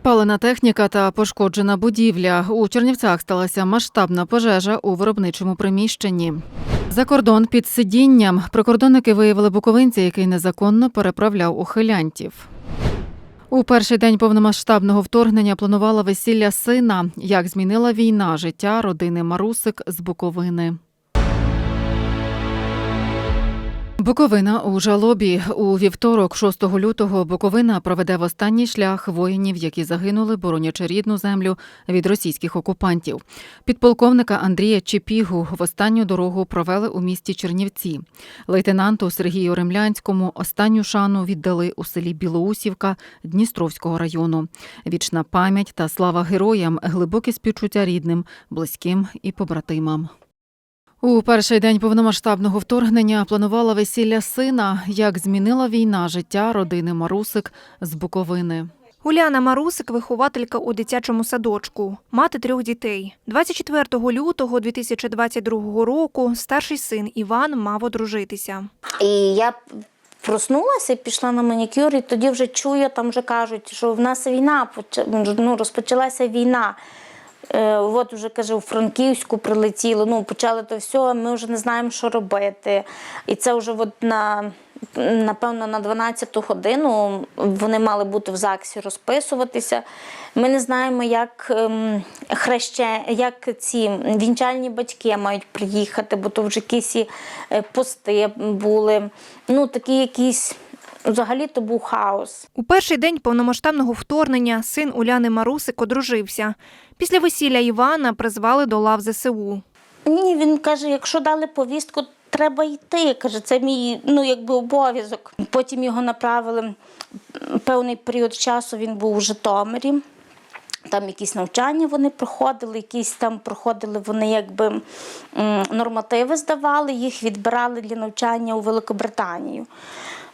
Спалена техніка та пошкоджена будівля. У Чернівцях сталася масштабна пожежа у виробничому приміщенні. За кордон під сидінням прикордонники виявили буковинця, який незаконно переправляв ухилянтів. У перший день повномасштабного вторгнення планувала весілля сина. Як змінила війна життя родини Марусик з Буковини. Буковина у жалобі у вівторок, 6 лютого, Буковина проведе в останній шлях воїнів, які загинули, боронячи рідну землю від російських окупантів. Підполковника Андрія Чепігу в останню дорогу провели у місті Чернівці. Лейтенанту Сергію Ремлянському останню шану віддали у селі Білоусівка Дністровського району. Вічна пам'ять та слава героям, глибоке співчуття рідним, близьким і побратимам. У перший день повномасштабного вторгнення планувала весілля сина, як змінила війна життя родини Марусик з Буковини. Уляна Марусик – вихователька у дитячому садочку, мати трьох дітей. 24 лютого 2022 року старший син Іван мав одружитися. І я проснулася і пішла на манікюр, і тоді вже чую, там вже кажуть, що в нас війна, ну, розпочалася війна. Е, от вже каже, у Франківську прилетіло, ну почали то все, ми вже не знаємо, що робити. І це вже от на, напевно на 12-ту годину вони мали бути в ЗАГСі розписуватися. Ми не знаємо, як ем, хреще, як ці вінчальні батьки мають приїхати, бо то вже якісь е, пости були. Ну, такі якісь. Взагалі то був хаос. У перший день повномасштабного вторгнення син Уляни Марусик одружився. Після весілля Івана призвали до лав ЗСУ. Ні, він каже, якщо дали повістку, треба йти. Каже, це мій ну, якби обов'язок. Потім його направили певний період часу. Він був у Житомирі. Там якісь навчання вони проходили, якісь там проходили вони якби нормативи здавали, їх відбирали для навчання у Великобританію.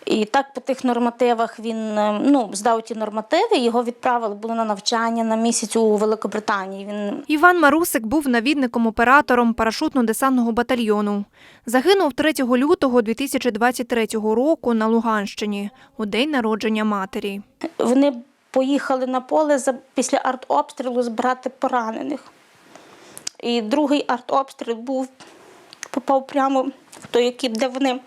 І так по тих нормативах він е, ну, здав ті нормативи, його відправили були на навчання на місяць у Великобританії. Він Іван Марусик був навідником-оператором парашутно-десантного батальйону. Загинув 3 лютого 2023 року на Луганщині у день народження матері. Вони поїхали на поле після артобстрілу збирати поранених. І другий артобстріл був, попав прямо в той окіп, де вони.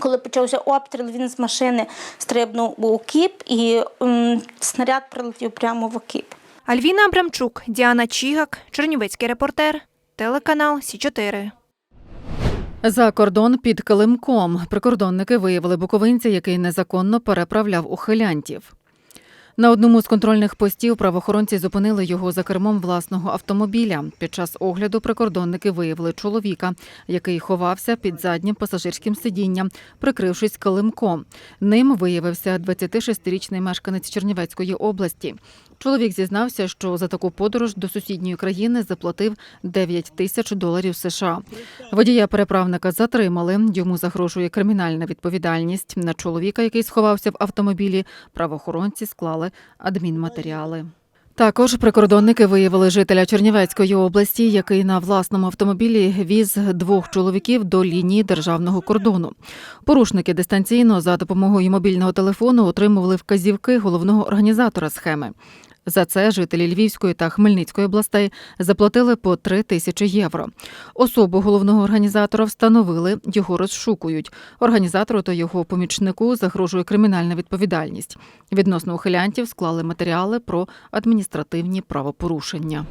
Коли почався обстріл, він з машини стрибнув у окіп, і м, снаряд прилетів прямо в окіп. Альвіна Абрамчук, Діана Чігак, Чернівецький репортер, телеканал Сі 4 За кордон під Килимком прикордонники виявили буковинця, який незаконно переправляв ухилянтів. На одному з контрольних постів правоохоронці зупинили його за кермом власного автомобіля. Під час огляду прикордонники виявили чоловіка, який ховався під заднім пасажирським сидінням, прикрившись килимком. Ним виявився 26-річний мешканець Чернівецької області. Чоловік зізнався, що за таку подорож до сусідньої країни заплатив 9 тисяч доларів США. Водія переправника затримали. Йому загрожує кримінальна відповідальність. На чоловіка, який сховався в автомобілі, правоохоронці склали адмінматеріали. Також прикордонники виявили жителя Чернівецької області, який на власному автомобілі віз двох чоловіків до лінії державного кордону. Порушники дистанційно за допомогою мобільного телефону отримували вказівки головного організатора схеми. За це жителі Львівської та Хмельницької областей заплатили по 3 тисячі євро. Особу головного організатора встановили, його розшукують. Організатору та його помічнику загрожує кримінальна відповідальність. Відносно ухилянтів склали матеріали про адміністративні правопорушення.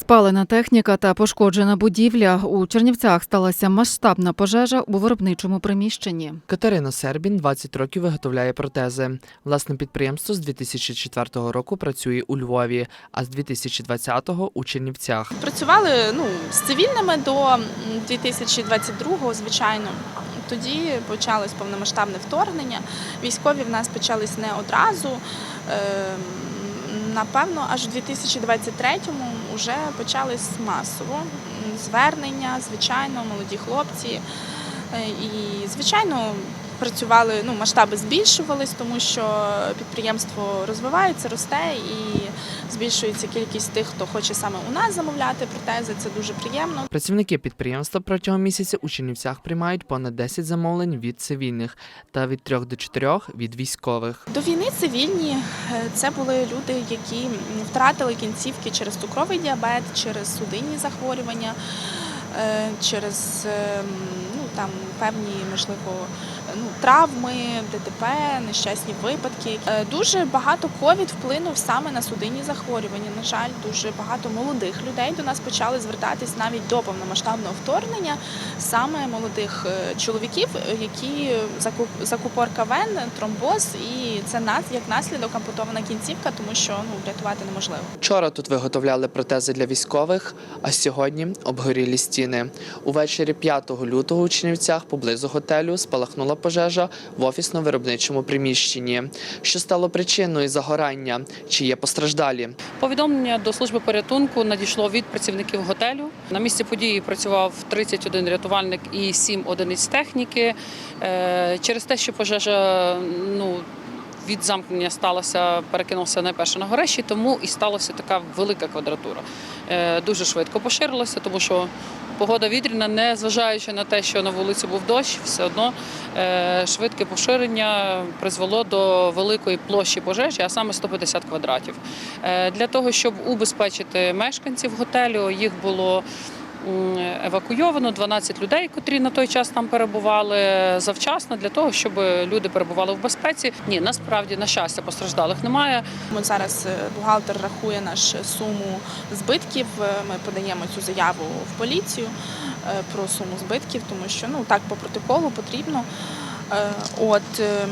Спалена техніка та пошкоджена будівля у Чернівцях сталася масштабна пожежа у виробничому приміщенні. Катерина Сербін 20 років виготовляє протези. Власне підприємство з 2004 року працює у Львові, а з 2020-го у Чернівцях. Працювали ну, з цивільними до м, 2022-го, звичайно. Тоді почалось повномасштабне вторгнення. Військові в нас почались не одразу. Ем, Напевно, аж в 2023-му вже почались масово звернення, звичайно, молоді хлопці. Е, І, звичайно, працювали, ну масштаби збільшувались, тому що підприємство розвивається, росте і збільшується кількість тих, хто хоче саме у нас замовляти протези. Це дуже приємно. Працівники підприємства протягом місяця у Чернівцях приймають понад 10 замовлень від цивільних та від 3 до 4 від військових. До війни цивільні е, це були люди, які втратили кінцівки через цукровий діабет, через судинні захворювання, е, через е, ну, там, певні, можливо, ну, травми, ДТП, нещасні випадки. Е, Дуже багато ковід вплинув саме на судинні захворювання. На жаль, дуже багато молодих людей до нас почали звертатись навіть до повномасштабного вторгнення, саме молодих е, чоловіків, е, які закуп- закупорка вен, тромбоз, і це нас як наслідок ампутована кінцівка, тому що ну врятувати неможливо. Вчора тут виготовляли протези для військових, а сьогодні обгорілі стіни. Увечері 5 лютого у Чернівцях поблизу готелю спалахнула пожежа в офісно-виробничому приміщенні. Що стало причиною загорання? Чи є постраждалі? Повідомлення до служби порятунку надійшло від працівників готелю. На місці події працював 31 рятувальник і 7 одиниць техніки. Е, Через те, що пожежа ну, від замкнення сталося, перекинулася найперше на горищі, тому і сталася така велика квадратура. Е, Дуже швидко поширилося, тому що погода вітряна, не зважаючи на те, що на вулиці був дощ, все одно е, швидке поширення призвело до великої площі пожежі, а саме 150 квадратів. Е, Для того, щоб убезпечити мешканців готелю, їх було евакуйовано 12 людей, котрі на той час там перебували завчасно, для того, щоб люди перебували в безпеці. Ні, насправді, на щастя, постраждалих немає. Ми зараз е, бухгалтер рахує наш суму збитків. Е, Ми подаємо цю заяву в поліцію е, про суму збитків, тому що ну так по протоколу потрібно. От ем,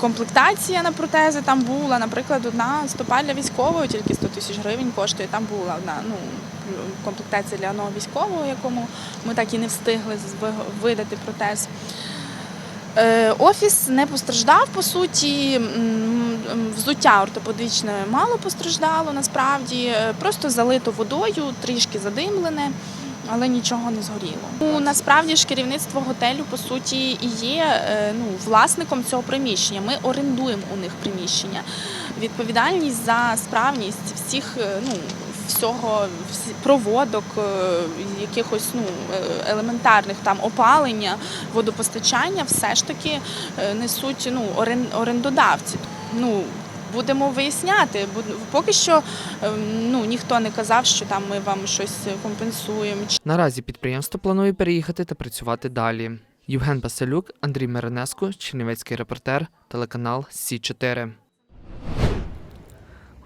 комплектація на протези там була, наприклад, одна стопа для військової, тільки 100 тисяч гривень коштує. Там була одна ну, комплектація для одного військового, якому ми так і не встигли видати протез. Е, Офіс не постраждав по суті. Взуття ортопедичне мало постраждало насправді. Е, Просто залито водою, трішки задимлене, але нічого не згоріло. Ну насправді ж керівництво готелю по суті і є е, ну, власником цього приміщення. Ми орендуємо у них приміщення. Відповідальність за справність всіх ну, всього проводок, е, якихось ну, е, елементарних там опалення, водопостачання, все ж таки е, несуть ну, орен- орендодавці. Ну, будемо виясняти. Поки що ем, ну, ніхто не казав, що там ми вам щось компенсуємо Наразі підприємство планує переїхати та працювати далі. Євген Басилюк, Андрій Миронеско, Чернівецький репортер, телеканал Сі 4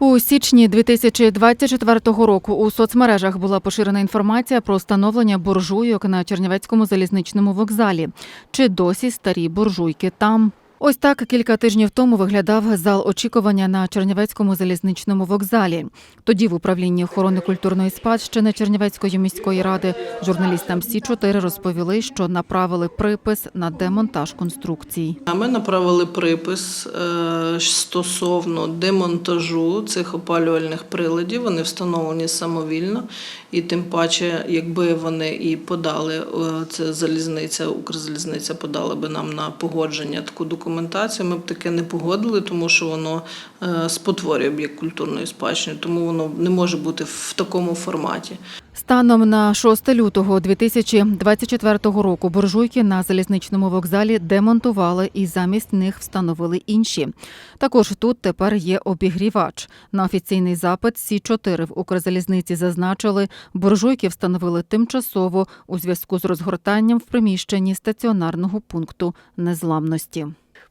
У січні 2024 року у соцмережах була поширена інформація про встановлення буржуйок на Чернівецькому залізничному вокзалі. Чи досі старі буржуйки там? Ось так кілька тижнів тому виглядав зал очікування на Чернівецькому залізничному вокзалі. Тоді в управлінні охорони культурної спадщини Чернівецької міської ради журналістам Сі 4 розповіли, що направили припис на демонтаж конструкцій. Ми направили припис е, стосовно демонтажу цих опалювальних приладів. Вони встановлені самовільно, і тим паче, якби вони і подали е, це залізниця, Укрзалізниця подала би нам на погодження таку документацію. Ми б таке не погодили, тому що воно е, спотворює об'єкт культурної спадщини, тому воно не може бути в такому форматі. Станом на 6 лютого 2024 року буржуйки на залізничному вокзалі демонтували і замість них встановили інші. Також тут тепер є обігрівач. На офіційний запит Сі 4 в Укрзалізниці зазначили, буржуйки встановили тимчасово у зв'язку з розгортанням в приміщенні стаціонарного пункту незламності.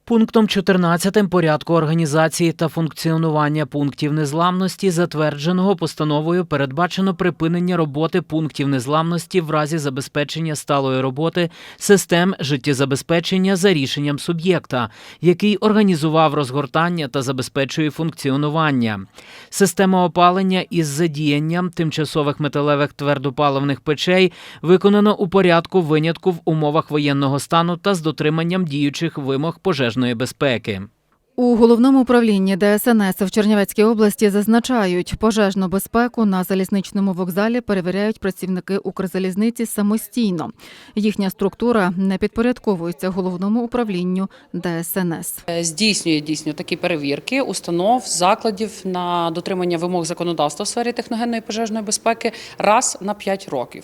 Пунктом 14 порядку організації та функціонування пунктів незламності, затвердженого постановою, передбачено припинення роботи пунктів незламності в разі забезпечення сталої роботи систем життєзабезпечення за рішенням суб'єкта, який організував розгортання та забезпечує функціонування. Система опалення із задіянням тимчасових металевих твердопаливних печей виконано у порядку винятку в умовах воєнного стану та з дотриманням діючих вимог пожежної безпеки. У головному управлінні ДСНС в Чернівецькій області зазначають, пожежну безпеку на залізничному вокзалі перевіряють працівники Укрзалізниці самостійно. Їхня структура не підпорядковується головному управлінню ДСНС. Е, Здійснює дійсно такі перевірки установ, закладів на дотримання вимог законодавства в сфері техногенної пожежної безпеки раз на 5 років.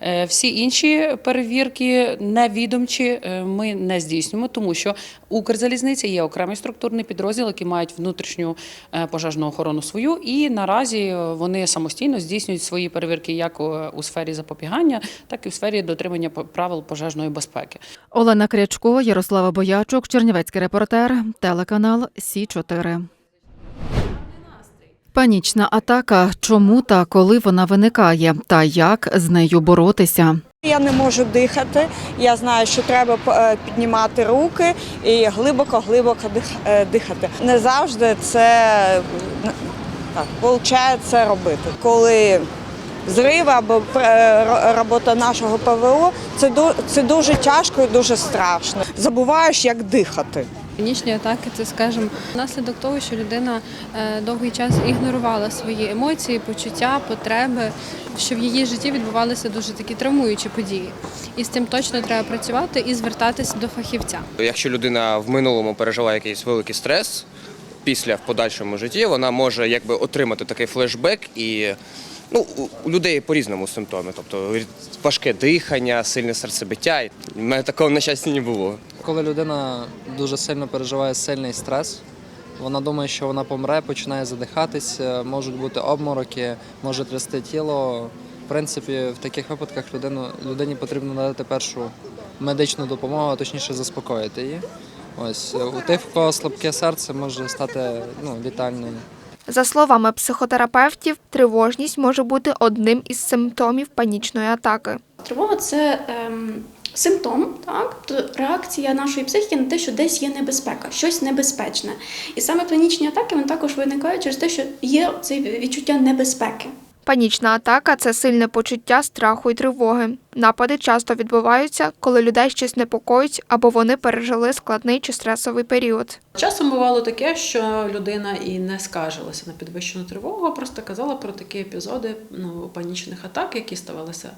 Е, Всі інші перевірки невідомчі е, ми не здійснюємо, тому що Укрзалізниця є окремий структурний підрозділ, який мають внутрішню е, пожежну охорону свою, і наразі е, вони самостійно здійснюють свої перевірки як у- у сфері запобігання, так і в сфері дотримання правил пожежної безпеки. Олена Крячко, Ярослава Боячук, Чернівецький репортер, телеканал Сі 4 Панічна атака. Чому та коли вона виникає, та як з нею боротися? Я не можу дихати. Я знаю, що треба е, піднімати руки і глибоко-глибоко дихати. Не завжди це е, виходить робити. Коли зрив або е, робота нашого ПВО, це дуже тяжко і дуже страшно. Забуваєш, як дихати. Панічні атаки це, скажімо, наслідок того, що людина е, довгий час ігнорувала свої емоції, почуття, потреби, що в її житті відбувалися дуже такі травмуючі події. І з цим точно треба працювати і звертатися до фахівця. Якщо людина в минулому пережила якийсь великий стрес, після в подальшому житті вона може якби отримати такий флешбек і. Ну, у- у людей по-різному симптоми, тобто важке дихання, сильне серцебиття. У мене такого на щастя не було. Коли людина дуже сильно переживає сильний стрес, вона думає, що вона помре, починає задихатись, е, можуть бути обмороки, може трясти тіло. В принципі, в таких випадках людину, людині потрібно надати першу медичну допомогу, а точніше заспокоїти її. Ось е, у тих, в кого слабке серце, може стати ну, літальним. За словами психотерапевтів, тривожність може бути одним із симптомів панічної атаки. Тривога це ем, симптом, так, реакція нашої психіки на те, що десь є небезпека, щось небезпечне. І саме панічні атаки вони також виникають через те, що є це відчуття небезпеки. Панічна атака це сильне почуття страху і тривоги. Напади часто відбуваються, коли людей щось непокоїть або вони пережили складний чи стресовий період. Часом бувало таке, що людина і не скаржилася на підвищену тривогу, а просто казала про такі епізоди ну, панічних атак, які ставалися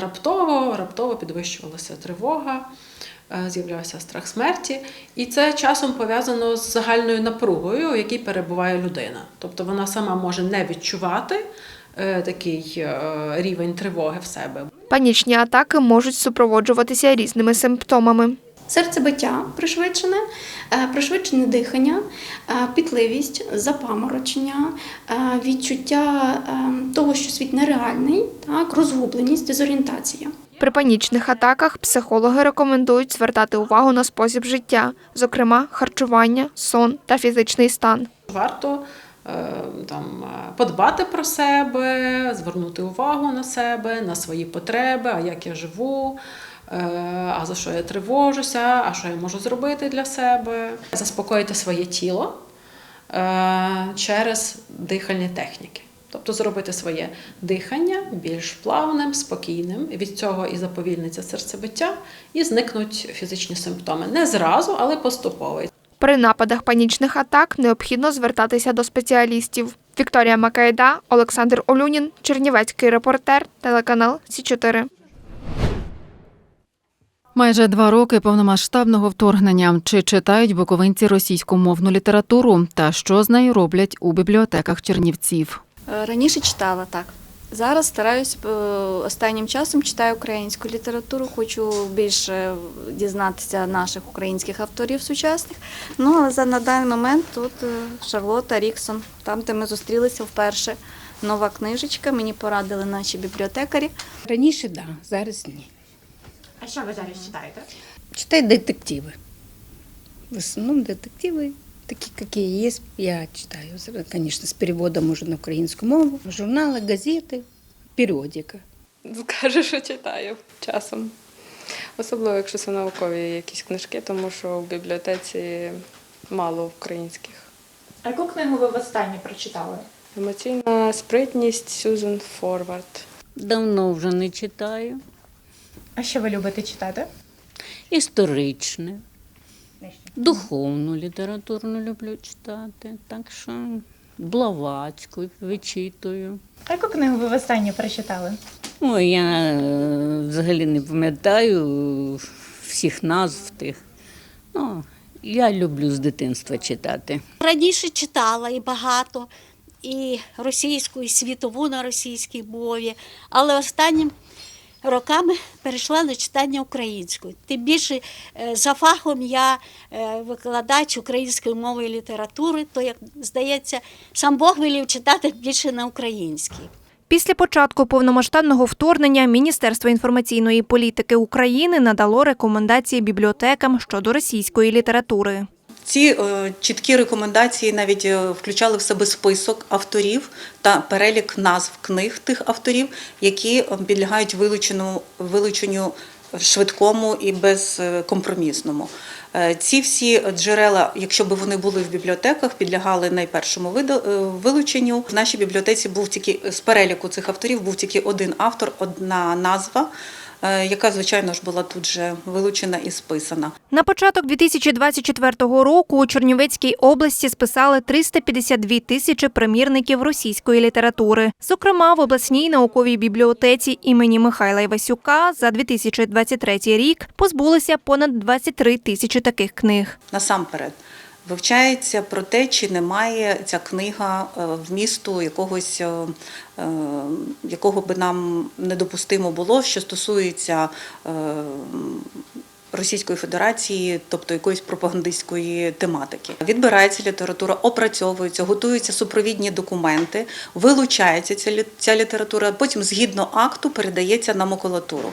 раптово, раптово підвищувалася тривога, е, з'являвся страх смерті. І це часом пов'язано з загальною напругою, в якій перебуває людина. Тобто вона сама може не відчувати такий е, рівень тривоги в себе. Панічні атаки можуть супроводжуватися різними симптомами. Серцебиття пришвидшене, е, пришвидшене дихання, е, пітливість, запаморочення, е, відчуття е, того, що світ нереальний, так, розгубленість, дезорієнтація. При панічних атаках психологи рекомендують звертати увагу на спосіб життя, зокрема харчування, сон та фізичний стан. Варто е, там е, подбати про себе, звернути увагу на себе, на свої потреби, а як я живу, е, а за що я тривожуся, а що я можу зробити для себе, заспокоїти своє тіло е, через дихальні техніки. Тобто зробити своє дихання більш плавним, спокійним. Від цього і заповільниться серцебиття, і зникнуть фізичні симптоми. Не зразу, але поступово. При нападах панічних атак необхідно звертатися до спеціалістів. Вікторія Макайда, Олександр Олюнін, Чернівецький репортер, телеканал Сі 4 Майже два роки повномасштабного вторгнення. Чи читають буковинці російськомовну літературу та що з нею роблять у бібліотеках Чернівців? Е, Раніше читала так. Зараз стараюсь е, останнім часом читаю українську літературу, хочу більше дізнатися наших українських авторів сучасних. Ну але за на даний момент тут е, Шарлота Ріксон, там, де ми зустрілися вперше. Нова книжечка, мені порадили наші бібліотекарі. Раніше так, да, зараз ні. А що ви зараз читаєте? Читаю детективи. В основном детективи, такі, які є, я читаю. Звісно, з переводом уже на українську мову. Журнали, газети, періодика. Скажу, що читаю часом. Особливо, якщо це наукові якісь книжки, тому що в бібліотеці мало українських. А яку книгу ви востаннє прочитали? Емоційна спритність Сюзан Форвард. Давно вже не читаю. А що ви любите читати? Історичне. Духовну літературу люблю читати, так що Блаватську вичитую. А яку книгу ви востаннє прочитали? Ой, я е, взагалі не пам'ятаю всіх назв тих. Ну, я люблю з дитинства читати. Раніше читала і багато, і російську, і світову на російській мові, але останнім роками перейшла на читання українською. Тим більше е, за фахом я е, викладач української мови і літератури, то, як здається, сам Бог велів читати більше на українській. Після початку повномасштабного вторгнення Міністерство інформаційної політики України надало рекомендації бібліотекам щодо російської літератури. Ці е, чіткі рекомендації навіть е, включали в себе список авторів та перелік назв книг тих авторів, які е, підлягають вилученню, вилученню швидкому і безкомпромісному. Ці всі джерела, якщо б вони були в бібліотеках, підлягали найпершому вилученню. В нашій бібліотеці був тільки з переліку цих авторів був тільки один автор, одна назва, яка звичайно ж була тут же вилучена і списана. На початок 2024 року у Чернівецькій області списали 352 тисячі примірників російської літератури. Зокрема, в обласній науковій бібліотеці імені Михайла Івасюка за 2023 рік позбулися понад 23 тисячі таких книг. насамперед вивчається про те, чи немає ця книга в вмісту якогось, е, е, якого би нам недопустимо було, що стосується е, Російської Федерації, тобто якоїсь пропагандистської тематики. Відбирається література, опрацьовується, готуються супровідні документи, вилучається ця, ця література, потім згідно акту передається на макулатуру.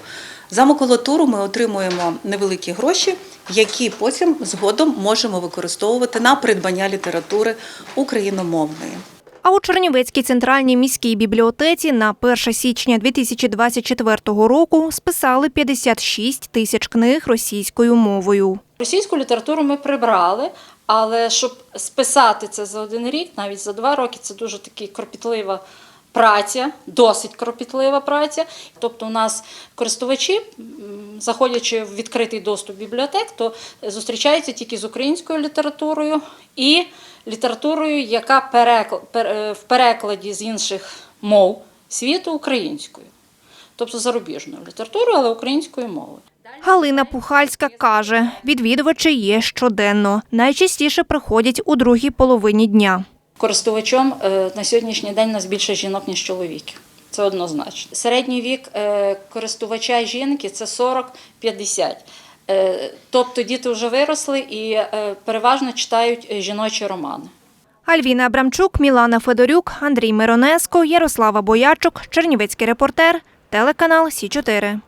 За макулатуру ми отримуємо невеликі гроші, які потім згодом можемо використовувати на придбання літератури україномовної. А у Чернівецькій центральній міській бібліотеці на 1 січня 2024 року списали 56 тисяч книг російською мовою. Російську літературу ми прибрали, але щоб списати це за один рік, навіть за два роки, це дуже таки кропітлива праця, досить кропітлива праця. Тобто, у нас користувачі, заходячи в відкритий доступ бібліотек, то зустрічаються тільки з українською літературою і літературою, яка е, в перекладі з інших мов світу українською, тобто зарубіжною літературою, але українською мовою. Галина Пухальська каже, відвідувачі є щоденно. Найчастіше приходять у другій половині дня. Користувачом е, на сьогоднішній день нас більше жінок, ніж чоловіків. Це однозначно. Середній вік е, користувача жінки це 40-50. Е, Тобто діти вже виросли і е, переважно читають е, жіночі романи. Альвіна Абрамчук, Мілана Федорюк, Андрій Миронеско, Ярослава Боячук, Чернівецький репортер, телеканал Сі 4